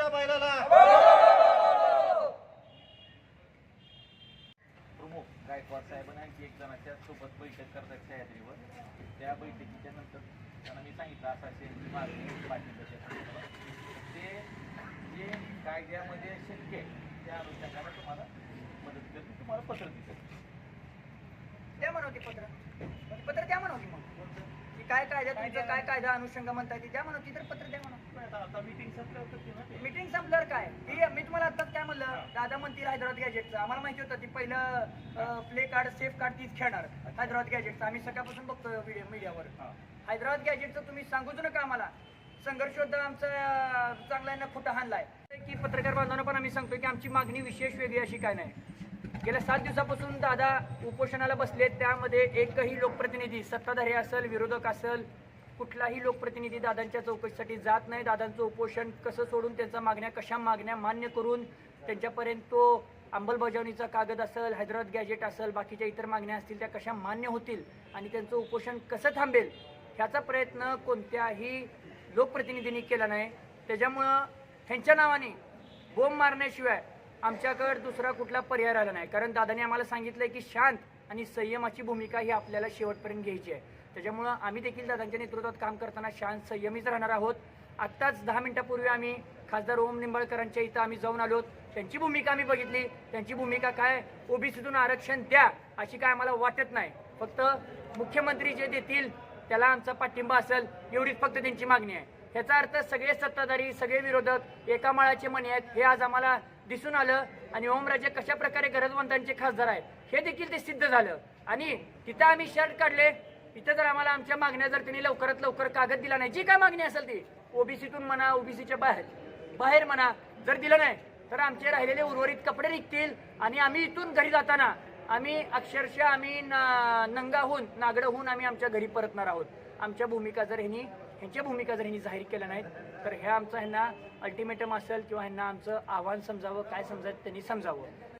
आजच्या बैलाला. प्रमुख गायकवाड साहेबांना आणखी एक जणाच्या सोबत बैठक करतात सह्याद्रीवर त्या बैठकीच्या नंतर त्यांना मी सांगितलं असा शेतकरी मागणी पाठिंबा ते जे कायद्यामध्ये शक्य त्या अनुषंगाने तुम्हाला मदत करते तुम्हाला पत्र दिलं त्या म्हणा पत्र. म्हणजे पत्र द्या म्हणा होती काय कायदा तुमचं काय कायदा अनुषंग म्हणताय ते द्या म्हणा ती तर पत्र द्या म्हणा आता आता मीटिंग संपल्यावर काय? ती मी तुम्हाला आताच काय म्हणलं? दादा म्हणतील हैदराबाद गॅजेटचं आम्हाला माहिती होतं ती पहिलं प्ले कार्ड सेफ कार्ड तीच खेळणार. हैदराबाद गॅजेटचं आम्ही सकाळपासून बघतो व्हिडिओ मीडियावर. हैदराबाद गॅजेटचं तुम्ही सांगूच नका आम्हाला. संघर्ष होता आमचा चांगला आहे ना खोटा हाणलाय. की पत्रकार बांधवांना पण आम्ही सांगतो की आमची मागणी विशेष वेगळी अशी काय नाही. गेल्या सात दिवसापासून दादा उपोषणाला बसलेत त्यामध्ये एकही लोकप्रतिनिधी सत्ताधारी असेल विरोधक असेल कुठलाही लोकप्रतिनिधी दादांच्या चौकशीसाठी जात नाही. दादांचं उपोषण कसं सोडून त्यांच्या मागण्या कशा मागण्या मान्य करून त्यांच्यापर्यंत तो अंमलबजावणीचा कागद असेल हैदराबाद गॅजेट असेल बाकीच्या इतर मागण्या असतील त्या कशा मान्य होतील आणि त्यांचं उपोषण कसं थांबेल ह्याचा प्रयत्न कोणत्याही लोकप्रतिनिधींनी केला नाही. त्याच्यामुळं ह्यांच्या नावाने बोंब मारण्याशिवाय आमच्याकडे दुसरा कुठला पर्याय राहिला नाही. कारण दादाने आम्हाला सांगितलं की शांत आणि संयमाची भूमिका ही आपल्याला शेवटपर्यंत घ्यायची आहे. त्याच्यामुळं आम्ही देखील दादांच्या नेतृत्वात काम करताना शांत संयमीच राहणार आहोत. आत्ताच दहा मिनटापूर्वी आम्ही खासदार ओम निंबाळकरांच्या इथं आम्ही जाऊन आलो. त्यांची भूमिका आम्ही बघितली. त्यांची भूमिका काय? ओबीसीतून आरक्षण द्या अशी काय आम्हाला वाटत नाही. फक्त मुख्यमंत्री जे देतील त्याला आमचा पाठिंबा असेल एवढीच फक्त त्यांची मागणी आहे. ह्याचा अर्थ सगळे सत्ताधारी सगळे विरोधक एका माळाचे मणी आहेत हे आज आम्हाला दिसून आलं. आणि ओमराजे कशा प्रकारे गरजवंतांचे खासदार आहेत हे देखील ते सिद्ध झालं. आणि तिथं आम्ही शर्ट काढले. इथं जर आम्हाला आमच्या मागण्या जर त्यांनी लवकरात लवकर कागद दिला नाही जी काय मागणी असेल ती ओबीसीतून म्हणा ओबीसीच्या बाहेर बाहेर म्हणा जर दिलं नाही तर आमचे राहिलेले उर्वरित कपडे निघतील. आणि आम्ही इथून घरी जाताना आम्ही अक्षरशः आम्ही न- नंगाहून नागडहून आम्ही आमच्या घरी परतणार आहोत. आमच्या भूमिका जर ह्यांनी ह्यांच्या भूमिका जर ह्यांनी जाहीर केल्या नाहीत तर ह्या आमचं ह्यांना अल्टिमेटम असेल किंवा ह्यांना आमचं आव्हान समजावं काय समजायचं त्यांनी समजावं.